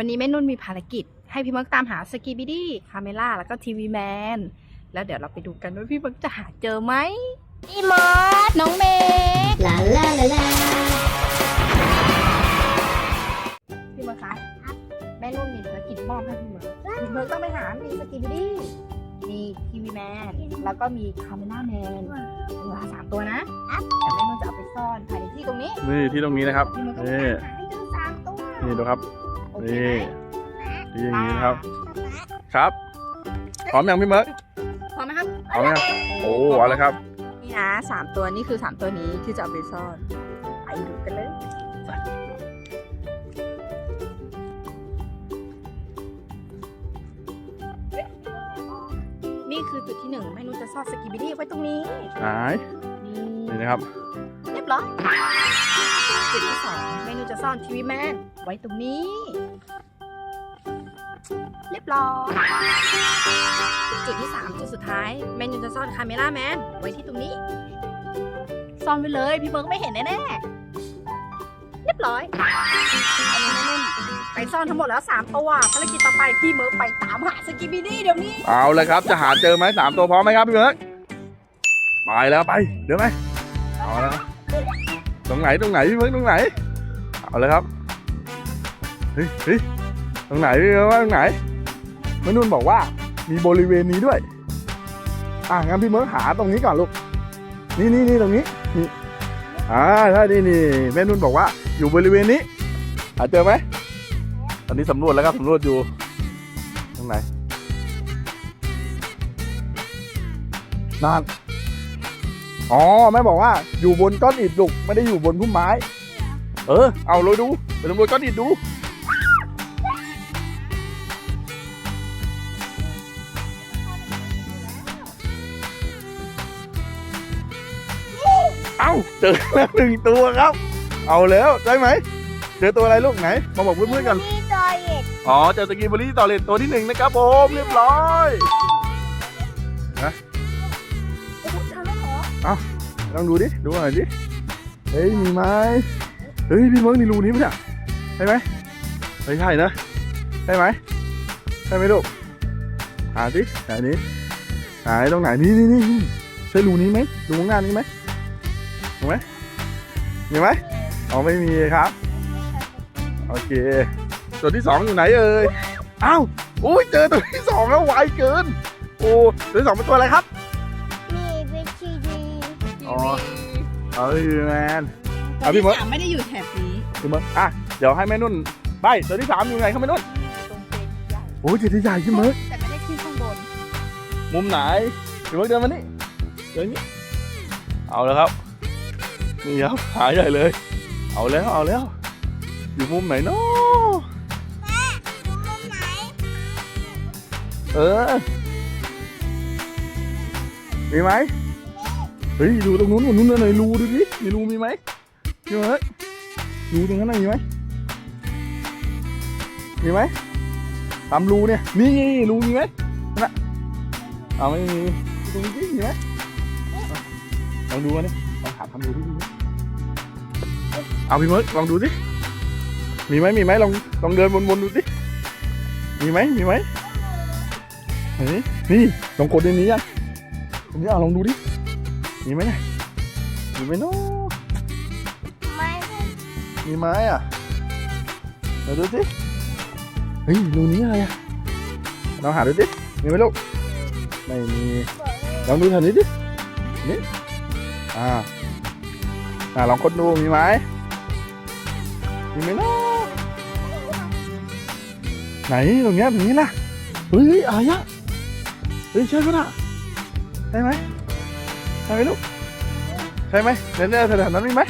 วันนี้แม่นุ่นมีภารกิจ ให้พี่เมิร์กตามหาสกีบิดี้คาเมล่าแล้วก็ทีวีแมนแล้วเดี๋ยวเราไปดูกันว่าพี่เมิร์กจะหาเจอไหมพี่เมิร์กน้องเมย์ลาลาลาลาพี่เมิร์กคะแม่นุ่นมีภารกิจมอบให้พี่เมิร์กพี่เมิร์กต้องไปหามีสกีบิดี้มีทีวีแมนแล้วก็มีคาเมล่าแมนเหลือสามตัวนะแต่แม่นุ่นจะเอาไปซ่อนภายในที่ตรงนี้นี่ที่ตรงนี้นะครับพี่เมิร์กต้องนี่หาให้เจอสามตัวนี่ดูครับ โอเคไหมที่อย่างนี้นะครับ ครับพร้อมยังพี่เมิร์กพร้อมไหมครับพร้อมยังโอ้เอาเลยครับ นี่นะสามตัวนี่คือสามตัวนี้ที่จะเอาไปซ่อนไปดูกันเลยนี่คือจุดที่หนึ่งแม่นุชจะซ่อนสกิบิดี้ไว้ตรงนี้หายนี่นี่นะครับ เรียบร้อย จุดที่สองแม่นุชจะซ่อนทีวีแมนไว้ตรงนี้ เรียบร้อยจุดที่สามจุดสุดท้ายแม่นุชจะซ่อนคาเมล่าแมนไว้ที่ตรงนี้ ซ่อนไว้เลยพี่เบิร์กไม่เห็นแน่ๆเรียบร้อยอันนี้นุ่นไปซ่อนทั้งหมดแล้วสามตัวภารกิจต่อไปพี่เมิร์กไปตามหาสกิบิดี้เดี๋ยวนี้เอาเลยครับจะหาเจอไหมสามตัวพร้อมไหมครับพี่เมิร์กไปแล้วไปเดี๋ยวไหมเอาแล้ว ตรงไหนตรงไหนพี่เมิร์กตรงไหน เอาเลยครับ เฮ้ยเฮ้ยตรงไหนพี่เมิร์กว่าตรงไหนมนุ่นบอกว่ามีบริเวณนี้ด้วย อะงั้นพี่เมิร์กหาตรงนี้ก่อนลูก นี่นี่นี่ตรงนี้นี่อ่าใช่นี่นี่แม่นุ่นบอกว่า อยู่บริเวณนี้หาเจอไหมตอนนี้สำรวจแล้วครับสำรวจอยู่ตรงไหนนั่น อ๋อแม่บอกว่าอยู่บนก้อนอิฐลูกไม่ได้อยู่บนพุ่มไม้ เออ เอาเลยดูไปสำรวจก้อนอิฐดูเอ้าเจอแล้วหนึ่งตัวครับ เอาแล้วได้ไหมเจอตัวอะไรลูกไหน มาบอกเพื่อนๆกันนี่จอยเอ็ดอ๋อเจอสกีบอรี่ต่อเลนตัวที่หนึ่งนะครับผมเรียบร้อย อาลองดูดิ ดูหน่อยดิ เฮ้ย มีไหมเฮ้ย พี่เมิร์กนี่รูนี้ไหมเนี่ยใช่ไหมไม่ใช่นะใช่ไหมใช่ไหมลูก หาดิหนนี้หายตรงไหนนี่นี่นี่ใช่รูนี้ไหมรูข้างหน้านี้ไหมถูกไหมมีไหมอ๋อไม่มีครับ โอเค ตัวที่สองอยู่ไหนเอ่ยอ้าวโอ้ยเจอตัวที่สองแล้วไวเกิน โอ้ตัวที่สองเป็นตัวอะไรครับ อ๋อ เอ้ยแมน เอาพี่เมิร์กสามไม่ได้อยู่แถบนี้พี่เมิร์กอะ เดี๋ยวให้แม่นุ่นใบตัวที่สามอยู่ไหนครับแม่นุ่น ตรงเตียงใหญ่โอ้ยเจดีใหญ่พี่เมิร์กแต่ไม่ได้ขึ้นข้างบนมุมไหนพี่เมิร์กเดินมานี่เดินนี่เอาแล้วครับนี่ครับหายใหญ่เลย เอาแล้วเอาแล้ว อยู่มุมไหนเนาะเออ มีไหม เฮ้ยดูตรงนู้นนู้นหน่อยรูดูดิมีรูมีไหมมีไหมรูตรงนั้นมีไหมมีไหมตามรูเนี่ยนี่รูมีไหมน่ะเอาไม่มีตรงนี้มีไหมลองดูกันดิลองหาทำดูดิมีไหมเอาพี่เมิร์กลองดูสิมีไหมมีไหมลองลองเดินวนๆดูสิมีไหมมีไหมเฮ้ยนี่ลองกดในนี้ยังตรงนี้เอาลองดูดิ มีไหมเนี่ยมีไหมเนาะไม่มีไหมอะเดี๋ยวดูสิเฮ้ยรูนี้อะไรอะลองหาดูดิมีไหมลูกไม่มีลองดูแถวนี้ดินี่อ่าอ่าลองกดดูมีไหมมีไหมเนาะไหนตรงเนี้ยตรงนี้ล่ะเฮ้ยอะไรอะเฮ้ยใช่ปะน่ะใช่ไหมใช่ไหมลูก ใช่ไหมเนเน่แถวๆนั้นมีไหม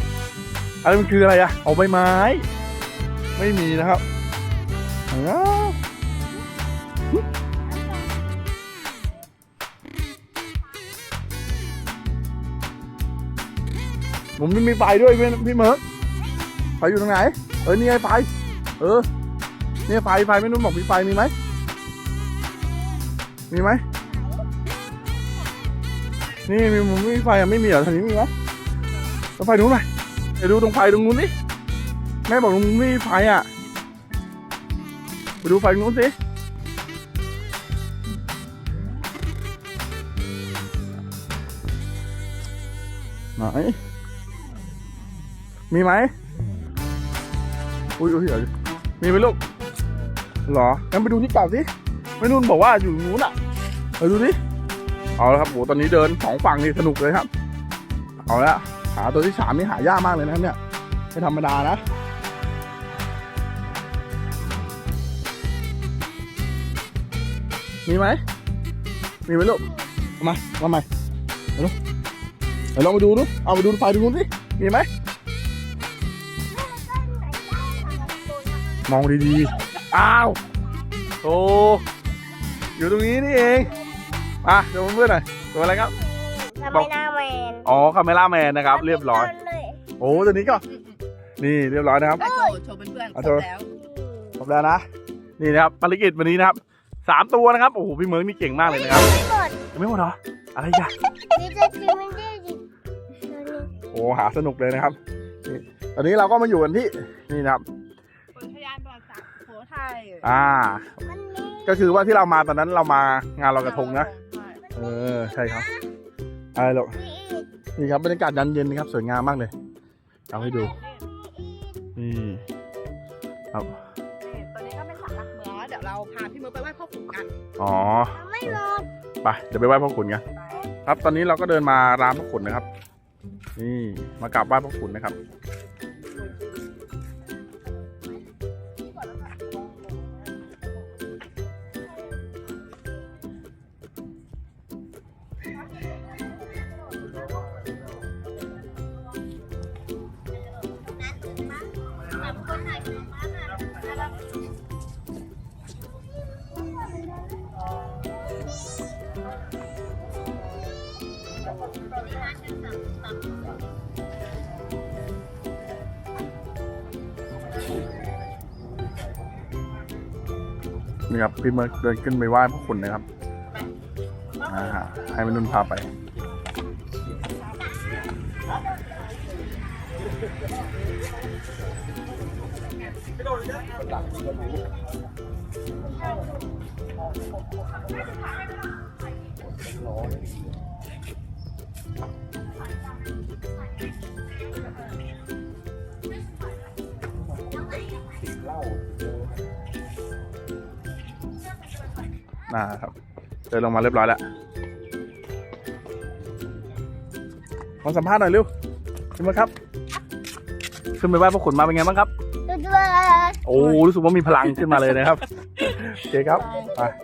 อะไรมันคืออะไรอะเอาใบไม้ ไม่มีนะครับอ้าวผมไม่มีไฟด้วยพี่พี่เมิร์กไฟอยู่ตรงไหน เออนี่ไงไฟ เออ นี่ไฟไฟไม่นุ่นบอกมีไฟมีไหม มีไหม นี่มีมุมไม่มีไฟอะไม่มีเหรอทางนี้มีไหมแล้วไฟนู้นไหนเดี๋ยวดูตรงไฟตรงนู้นดิแม่บอกตรงนู้นไม่มีไฟอะไปดูฝั่งนู้นสิไหนมีไหมอุ้ยอุ้ยเดี๋ยวมีไหมลูกเหรองั้นไปดูที่เก่าสิไม่นุ่นบอกว่าอยู่นู้นอะไปดูสิ เอาละครับโหตอนนี้เดินสองฝั่งนี่สนุกเลยครับ เอาละหาตัวที่สามนี่หายากมากเลยนะครับเนี่ยไม่ธรรมดานะมีไหม มีไหมลูกเอามามาใหม่ลูกเอาลองไปดูดูเอาไปดูไฟดูนู้นสิ มีไหม มองดีๆ อ้าวโตอยู่ตรงนี้นี่เอง มาเดี๋ยวเพื่อนๆหน่อยตัวอะไรครับ ทำไมหน้าแมนอ๋อคาเมล่าแมนนะครับ เรียบร้อยเลยโอ้ตัวนี้ก็ นี่เรียบร้อยนะครับโชว์โชว์เพื่อนๆครเอาบโชว์แล้วครบแล้วนะ นี่นะครับภารกิจวันนี้นะครับสามตัวนะครับ โอ้โหพี่เมิร์กนี่เก่งมากเลยนะครับไม่หมดยังไม่หมดเหรออะไรอีกอะนี่จะกินมันได้ดิโอ้หาสนุกเลยนะครับนี่ตอนนี้เราก็มาอยู่กันที่นี่นะครับ อุทยานประวัติศาสตร์สุโขทัยอ่า มันมีก็คือว่าที่เรามาตอนนั้นเรามางานลอยกระทงนะใช่ เออใช่ครับอะไรหรอกมีอีกนี่ครับบรรยากาศยันเย็นนะครับ สวยงามมากเลยเอาให้ดูนี่ครับนี่ตัวนี้ก็เป็นสัตว์รักเมืองแล้วเดี๋ยวเราพาพี่มือไปไหว้พ่อขุนกันอ๋อไม่หมดไปเดี๋ยวไปไหว้พ่อขุนกันครับตอนนี้เราก็เดินมาร้านพ่อขุนนะครับ นี่มากราบไหว้พ่อขุนนะครับ นี่ครับพี่เมิร์กเดินขึ้นไปไหว้พ่อขุนนะครับ อ่าให้มนุ่นพาไป นะครับ เดินลงมาเรียบร้อยแล้วขอสัมภาษณ์หน่อยเร็วขึ้นมาครับขึ้นไปไหว้พระขุนมาเป็นไงบ้างครับตัวตัวโอ้รู้สึกว่ามีพลังขึ้นมาเลยนะครับโอเคครับไป